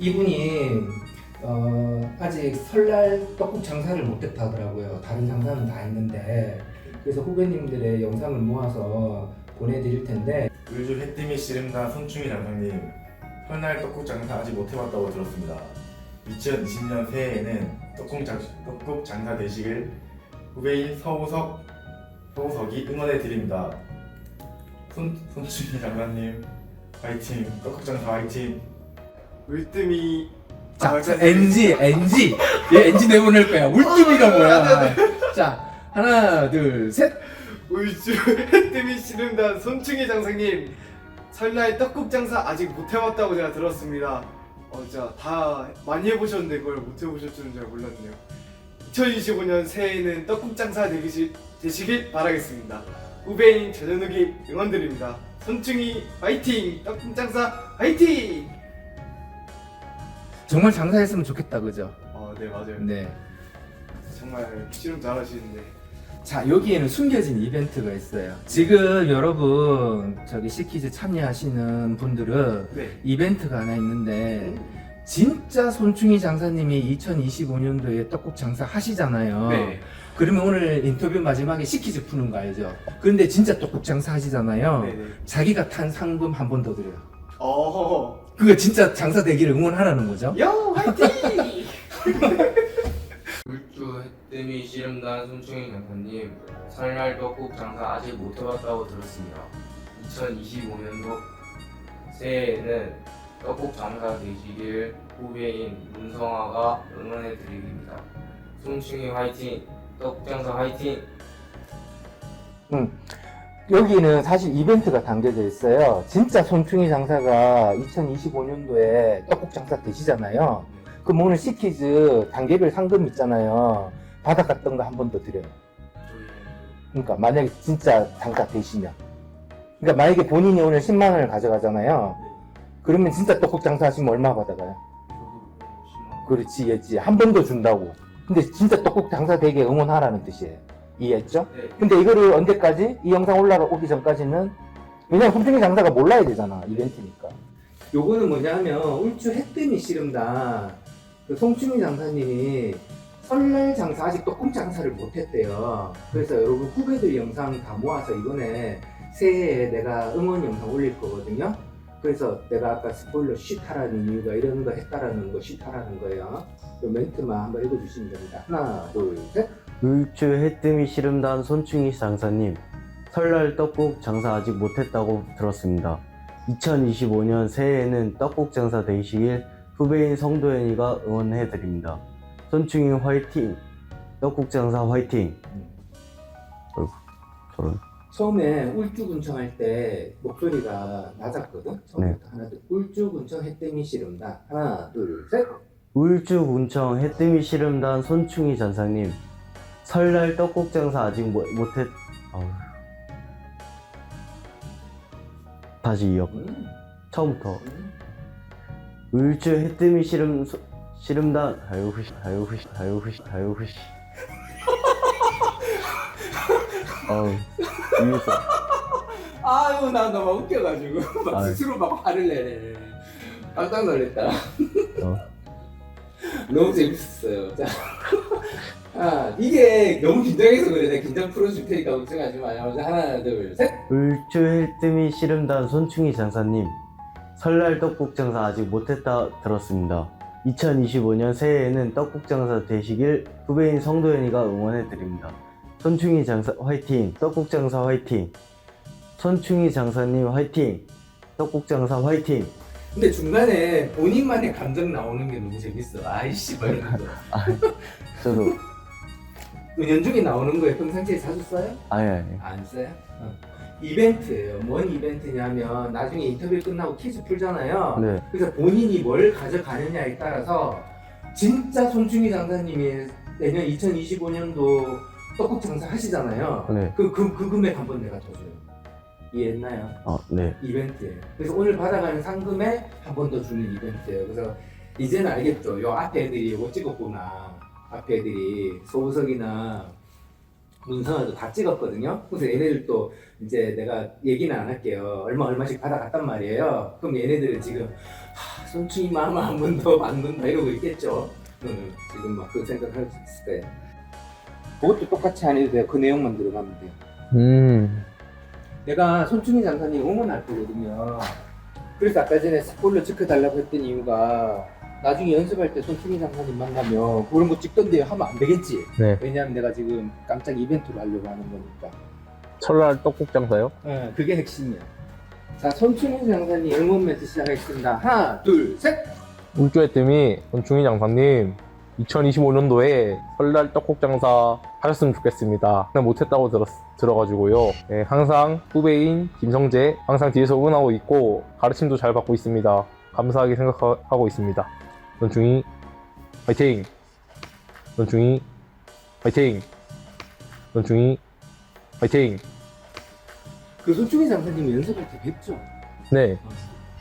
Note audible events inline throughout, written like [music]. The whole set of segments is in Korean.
이분이 어, 아직 설날 떡국 장사를 못했다 하더라고요. 다른 장사는 다 했는데 그래서 후배님들의 영상을 모아서 보내드릴 텐데 울주 해뜨미 씨름단 손충희 장사님 설날 떡국 장사 아직 못 해봤다고 들었습니다. 2020년 새해에는 떡국, 장, 떡국 장사 되시길 후배인 서우석 서우석이 응원해 드립니다. 손 손충희 장사님 화이팅 떡국 장사 화이팅. 울뜸이 자, 아, 자, NG, NG. 얘 NG 내보낼 거야. 울뜸이가 뭐야? 자, 하나, 둘, 셋. 울주 해뜨미 씨름단 손충희 장사님 설날 떡국 장사 아직 못 해봤다고 제가 들었습니다. 어, 진짜 다 많이 해보셨는데 그걸 못 해보실 줄은 잘 몰랐네요. 2025년 새해에는 떡국 장사 되시, 되시길 바라겠습니다. 후배인 전현욱이 응원드립니다. 손충희 화이팅! 떡국 장사 화이팅! 정말 장사했으면 좋겠다, 그죠? 어, 네 맞아요. 네. 정말 씨름 잘하시는데. 자, 여기에는 숨겨진 이벤트가 있어요. 지금 여러분, 저기 시키즈 참여하시는 분들은 네. 이벤트가 하나 있는데, 진짜 손충희 장사님이 2025년도에 떡국 장사 하시잖아요. 네. 그러면 오늘 인터뷰 마지막에 시키즈 푸는 거 알죠? 그런데 진짜 떡국 장사 하시잖아요. 네 네. 자기가 탄 상금 한 번 더 드려요. 어. 그거 진짜 장사 되기를 응원하라는 거죠? 요 화이팅! [laughs] 울주 해뜨미 씨름단 손충희 장사님 설날 떡국 장사 아직 못 해봤다고 들었습니다. 2025년도 새해에는 떡국 장사 되시길 후배인 문성아가 응원해 드립니다. 손충희 화이팅! 떡국 장사 화이팅! 여기는 사실 이벤트가 담겨져 있어요. 진짜 손충희 장사가 2025년도에 떡국 장사 되시잖아요. 그럼 오늘 시키즈 단계별 상금 있잖아요. 받아갔던 거 한 번 더 드려요. 그러니까 만약에 진짜 장사 되시면. 그러니까 만약에 본인이 오늘 10만 원을 가져가잖아요. 그러면 진짜 떡국 장사 하시면 얼마 받아가요? 저도 10만 그렇지, 이해했지. 한 번 더 준다고. 근데 진짜 떡국 장사 되게 응원하라는 뜻이에요. 이해했죠? 네. 근데 이거를 언제까지? 이 영상 올라오기 전까지는 왜냐면 손충희 장사가 몰라야 되잖아 이벤트니까 요거는 뭐냐면 울주 해뜨미 씨름단 그 송충희 장사님이 설날 장사 아직 떡국 장사를 못했대요 그래서 여러분 후배들 영상 다 모아서 이번에 새해에 내가 응원 영상 올릴 거거든요 그래서 내가 아까 스포일러 쉿하라는 이유가 이런 거 했다라는 거 쉿하라는 거예요 그 멘트만 한번 읽어주시면 됩니다 하나 둘셋 울주 해뜨미 씨름단 손충희 장사님 설날 떡국 장사 아직 못했다고 들었습니다. 2025년 새해에는 떡국 장사 되시길 후배인 성도현이가 응원해드립니다. 손충희 화이팅! 떡국 장사 화이팅! 어이구, 저런. 처음에 울주군청 할 때 목소리가 낮았거든. 처음부터 하나 둘 울주군청 해뜨미 씨름다. 하나 둘 셋. 울주 군청 해뜨미 씨름단 손충희 장사님 설날 떡국 장사 아직 못, 못했... 어우. 다시 이어 음, 처음부터 음. 울주 해뜨미 씨름 소- 씨름단 아유 후시 아유 후시 아유 후시 아유 후시 [laughs] 어우 위에서 아유 나 너무 웃겨가지고 [laughs] 막 아유. 스스로 막 화를 내네. 깜짝 놀랐다. 어. [laughs] 너무 재밌었어요. 자. 아, 이게 너무 긴장해서 그래. 내가 긴장 풀어줄 테니까 걱정하지 마요. 자, 하나, 둘, 셋. 울주 해뜨미 씨름단 손충희 장사님 설날 떡국 장사 아직 못했다 들었습니다 2025년 새해에는 떡국 장사 되시길 후배인 성도현이가 응원해 드립니다 손충희 장사 화이팅 떡국 장사 화이팅 손충희 장사님 화이팅 떡국 장사 화이팅 근데 중간에 본인만의 감정 나오는 게 너무 재밌어. 아이씨, 막 이런 거. [laughs] 저도 은 연중에 나오는 거에 평상시에 자주 써요? 아니 아니 안 써요? 이벤트예요. 뭔 이벤트냐면 나중에 인터뷰 끝나고 퀴즈 풀잖아요. 네 그래서 본인이 뭘 가져가느냐에 따라서 진짜 손충희 장사님이 내년 2025년도 떡국 장사 하시잖아요. 네. 그, 그, 그 금액 한 번 내가 더 줘요. 이해했나요? 어, 네. 이벤트예요. 그래서 오늘 받아가는 상금에 한 번 더 주는 이벤트예요. 그래서 이제는 알겠죠. 요 앞에 애들이 이거 찍었구나. 앞에 애들이 소우석이나 문서도 다 찍었거든요. 그래서 얘네들도 이제 내가 얘기는 안 할게요. 얼마 얼마씩 받아갔단 말이에요. 그럼 얘네들은 지금 하, 손충이 마마 한 번 더 받는다 이러고 있겠죠. 음, 지금 막 그 생각할 수 있을 거예요. 그것도 똑같이 안 해도 돼요. 그 내용만 들어가면 돼요. 음. 내가 손충희 장사님 응원할 거거든요. 그래서 아까 전에 스포일러 지켜달라고 했던 이유가 나중에 연습할 때 손충희 장사님 만나면 그런 거 찍던데요 하면 안 되겠지. 네. 왜냐면 내가 지금 깜짝 이벤트로 하려고 하는 거니까. 설날 떡국 장사요? 네, 그게 핵심이야. 자, 손충희 장사님 응원 멘트 시작하겠습니다. 하나, 둘, 셋! 울주의 뜸이 권충희 장사님 2025년도에 설날 떡국 장사 하셨으면 좋겠습니다. 근데 못했다고 들었, 들어가지고요. 예, 항상 후배인 김성재 항상 뒤에서 응원하고 있고 가르침도 잘 받고 있습니다. 감사하게 생각하고 있습니다. 권충희 화이팅! 권충희 화이팅! 권충희 화이팅! 그 손충희 장사님 연습할 때 뵙죠? 네,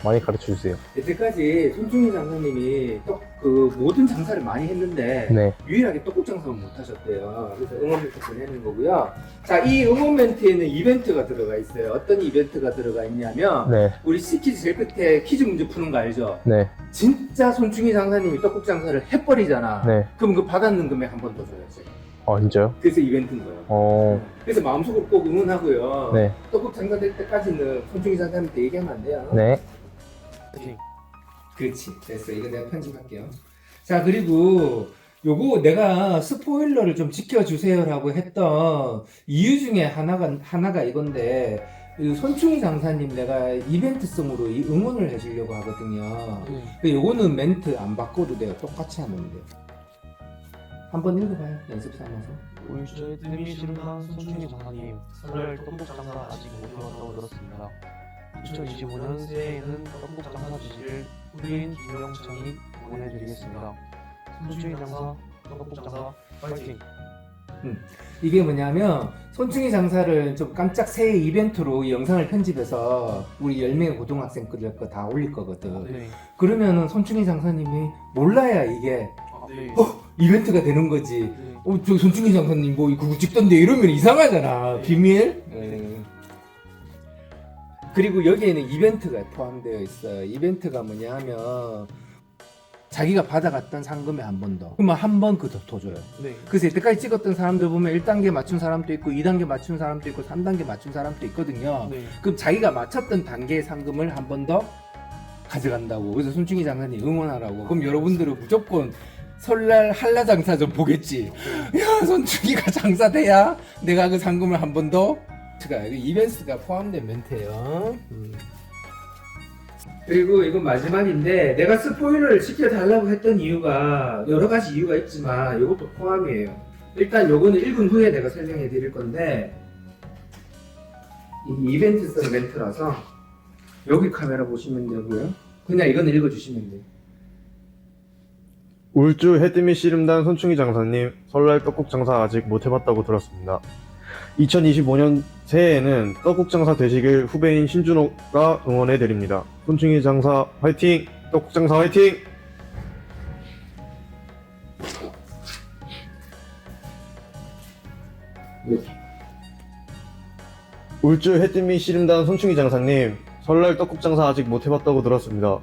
많이 가르쳐 주세요. 여태까지 손충희 장사님이 떡, 그 모든 장사를 많이 했는데 네, 유일하게 떡국 장사만 못 하셨대요. 그래서 응원 멘트 보내는 거고요. 자, 이 응원 멘트에는 이벤트가 들어가 있어요. 어떤 이벤트가 들어가 있냐면 네, 우리 C퀴즈 제일 끝에 퀴즈 문제 푸는 거 알죠? 네, 진짜 손충희 장사님이 떡국 장사를 해버리잖아. 네. 그럼 그 받았는 금액 한 번 더 줘야지. 아 진짜요? 그래서 이벤트인 거예요. 어, 그래서 마음속으로 꼭 응원하고요. 네, 떡국 장사 될 때까지는 손충희 장사님한테 얘기하면 안 돼요. 네. 그렇지. 됐어. 이거 내가 편집할게요. 자, 그리고 요거 내가 스포일러를 좀 지켜주세요라고 했던 이유 중에 하나가, 하나가 이건데, 이 손충희 장사님 내가 이벤트성으로 이 응원을 해주려고 하거든요. 근데 요거는 멘트 안 바꿔도 돼요. 똑같이 하면 돼요. 한번 읽어봐요. 연습 삼아서. 울주의 뜸이 시름한 손충희 장사님 설날 떡국 장사 아직 못 해봤다고 들었습니다. 2025년 새해에는 떡국 장사 주시길 후배인 김영창이 응원해드리겠습니다. 손충희 장사, 떡국 장사, 파이팅! 이게 뭐냐면 손충희 장사를 좀 깜짝 새해 이벤트로 이 영상을 편집해서 우리 10명의 고등학생들 거 다 올릴 거거든. 네. 그러면은 손충희 장사님이 몰라야 이게 아, 네. 어? 이벤트가 되는 거지. 네. 어, 저 손충희 장사님 뭐 그거 찍던데 이러면 이상하잖아. 네. 비밀? 예. 그리고 여기에는 이벤트가 포함되어 있어요. 이벤트가 뭐냐 하면 자기가 받아갔던 상금에 한 번 더. 그러면 한 번그더더 줘요. 네. 그래서 이때까지 찍었던 사람들 보면 1단계 맞춘 사람도 있고 2단계 맞춘 사람도 있고 3단계 맞춘 사람도 있거든요. 네. 그럼 자기가 맞췄던 단계의 상금을 한 번 더 가져간다고. 그래서 손충희 장사님 응원하라고. 그럼 여러분들은 무조건 설날 한라 장사 좀 보겠지. 야, 손충희가 장사돼야 내가 그 상금을 한 번 더. 이거 이벤트가 포함된 멘트예요. 음. 그리고 이건 마지막인데 내가 스포일러를 시켜달라고 했던 이유가 여러 가지 이유가 있지만 이것도 포함이에요. 일단 요거는 1분 후에 내가 설명해 드릴 건데 이 이벤트성 멘트라서 여기 카메라 보시면 되고요. 그냥 이건 읽어주시면 돼요. 울주 해뜨미 씨름단 손충희 장사님 설날 떡국 장사 아직 못 해봤다고 들었습니다. 2025년 새해에는 떡국 장사 되시길 후배인 신준호가 응원해 드립니다. 손충희 장사 화이팅! 떡국 장사 화이팅! 울주 해뜨미 씨름단 손충희 장사님 설날 떡국 장사 아직 못 해봤다고 들었습니다.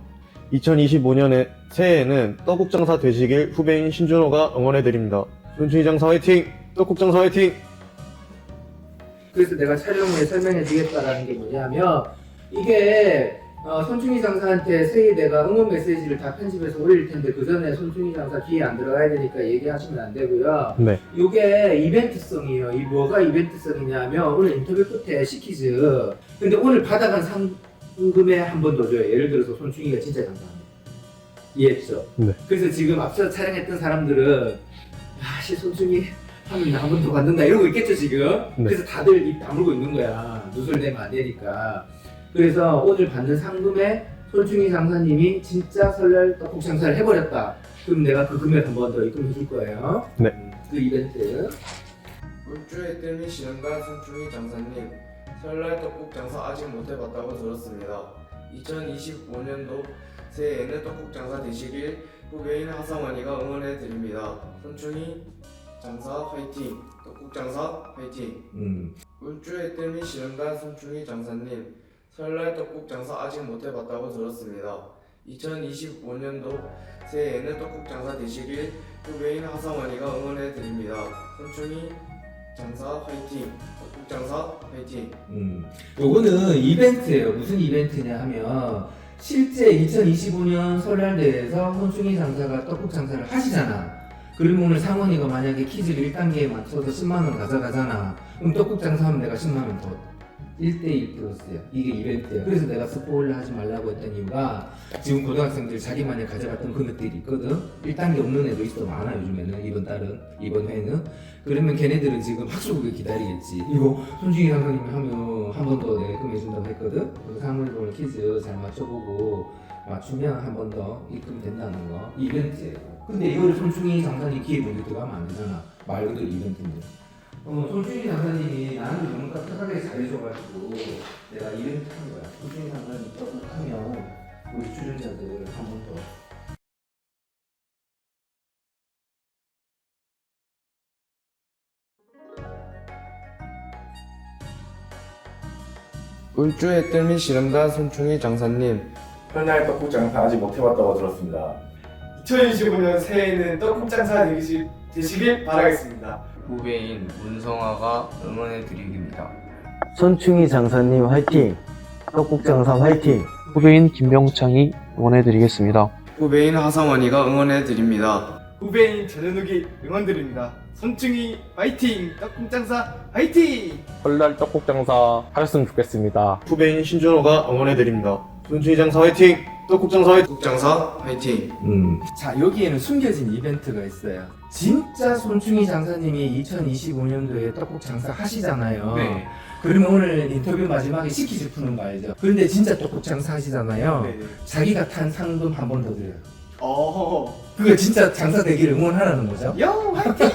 2025년에 새해에는 떡국 장사 되시길 후배인 신준호가 응원해 드립니다. 손충희 장사 화이팅! 떡국 장사 화이팅! 그래서 내가 촬영에 설명해 주겠다라는 게 뭐냐면 이게 어, 손충희 장사한테 새해 내가 응원 메시지를 다 편집해서 올릴 텐데 그 전에 손충희 장사 귀에 안 들어가야 되니까 얘기하시면 안 되고요. 네. 이게 이벤트성이에요. 이 뭐가 이벤트성이냐면 오늘 인터뷰 끝에 시키즈. 근데 오늘 받아간 상금에 한 번 더 줘요. 예를 들어서 손충희가 진짜 장사합니다. 이해했죠? 네. 그래서 지금 앞서 촬영했던 사람들은 아씨 손충희 하면 한번 더 받는다 이러고 있겠죠 지금. 네. 그래서 다들 입 다물고 있는 거야. 누설되면 안 되니까. 그래서 오늘 받는 상금에 손충희 장사님이 진짜 설날 떡국 장사를 해버렸다. 그럼 내가 그 금액 한 번 더 입금해 줄 거예요. 네. 음, 그 이벤트. 울주의 뜸이 시름단 손충희 장사님 설날 떡국 장사 아직 못 해봤다고 들었습니다. 2025년도 새해에는 떡국 장사 되시길 후배인 하성원이가 응원해 드립니다. 손충희 장사 화이팅! 떡국 장사 화이팅! 음. 울주의 뜸이 시름단 손충이 장사님 설날 떡국 장사 아직 못 해봤다고 들었습니다. 2025년도 새해에는 떡국 장사 되시길 후배인 하성원이가 응원해 드립니다. 손충이 장사 화이팅! 떡국 장사 화이팅! 음, 요거는 이벤트예요. 무슨 이벤트냐 하면 실제 2025년 설날 대회에서 손충이 장사가 떡국 장사를 하시잖아. 그러면 오늘 상원이가 만약에 퀴즈를 1단계에 맞춰서 10만원 가져가잖아. 그럼 떡국 장사하면 내가 10만원 더. 1대1 플러스야. 이게 이벤트야. 그래서 내가 스포일러 하지 말라고 했던 이유가 지금 고등학생들 자기만이 가져갔던 금액들이 있거든. 1단계 없는 애도 있어. 많아 요즘에는. 이번 달은. 이번 회는. 그러면 걔네들은 지금 학수국에 기다리겠지. 이거 손중희 강사님이 하면 한 번 더 내가 금해준다고 했거든. 그래서 상물돈 퀴즈 잘 맞춰보고 맞추면 한 번 더 입금 된다는 거. 이벤트예요. 근데 이거를 손중희 장사님 기회 보기 들어가면 안 되잖아. 말 그대로 이벤트인데. 어, 손중희 장사님이 나한테 너무 깍깍하게 잘해줘가지고 내가 이벤트 한 거야. 손중희 장사님 떡국 하면 우리 출연자들 한 번 더. 울주의 뜸이 시름단 손충이 장사님 설날 떡국 장사 아직 못 해봤다고 들었습니다. 2025년 새해에는 떡국 장사 되시, 되시길 바라겠습니다. 후배인 문성아가 응원해 드립니다. 손충이 장사님 화이팅! 떡국 장사 화이팅! 후배인 김병창이 응원해드리겠습니다. 후배인 하성원이가 응원해 드립니다. 후배인 전현욱이 응원드립니다. 손충이 화이팅! 떡국 장사 화이팅! 설날 떡국 장사 하셨으면 좋겠습니다. 후배인 신준호가 응원해드립니다. 손충희 장사 화이팅! 떡국 장사 화이팅! 떡국 장사 화이팅! 음. 자 여기에는 숨겨진 이벤트가 있어요. 진짜 손충희 장사님이 2025년도에 떡국 장사 하시잖아요. 네. 그러면 오늘 인터뷰 마지막에 시키즈 푸는 거 알죠? 그런데 진짜 떡국 장사 하시잖아요. 네네. 자기가 탄 상금 한 번 더 드려요. 어. 그거 진짜 장사 되기를 응원하라는 거죠? 요 화이팅!